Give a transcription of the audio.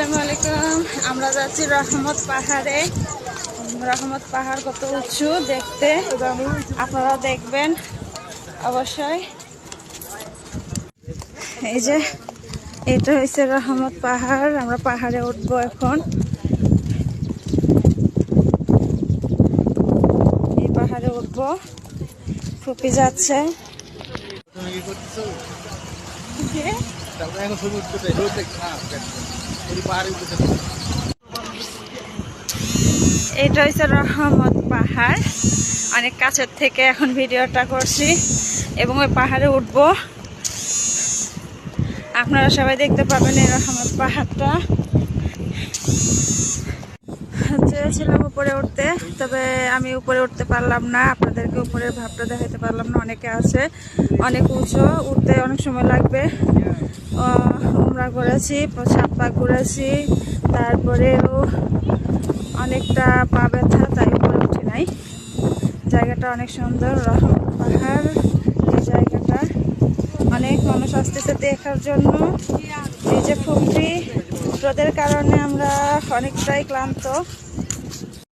আসসালামু আলাইকুম। আমরা যাচ্ছি রহমত পাহাড়ে। রহমত পাহাড় কত উঁচু দেখতে আপনারা দেখবেন অবশ্যই। এই যে, এটা হচ্ছে রহমত পাহাড়। আমরা পাহাড়ে উঠবো এখন। এই পাহাড়ে উঠবো। ফুপি যাচ্ছে। এটা হচ্ছে রহমত পাহাড়। অনেক কাছের থেকে এখন ভিডিওটা করছি এবং ওই পাহাড়ে উঠব। আপনারা সবাই দেখতে পাবেন এই রহমত পাহাড়টা। চেয়েছিলাম উপরে উঠতে, তবে আমি উপরে উঠতে পারলাম না। আপনাদেরকে উপরের ভাবটা দেখাতে পারলাম না। অনেকে আছে, অনেক উঁচু, উঠতে অনেক সময় লাগবে। আমরা করেছি সাত পাক ঘুরেছি তারপরেও অনেকটা পা ব্যথা, তাই উপরে উঠি নাই। জায়গাটা অনেক সুন্দর রহমত পাহাড়, এই জায়গাটা। অনেক মানুষ আসতেছে দেখার জন্য। এই যে ফুমটি রোদের কারণে আমরা অনেকটাই ক্লান্ত।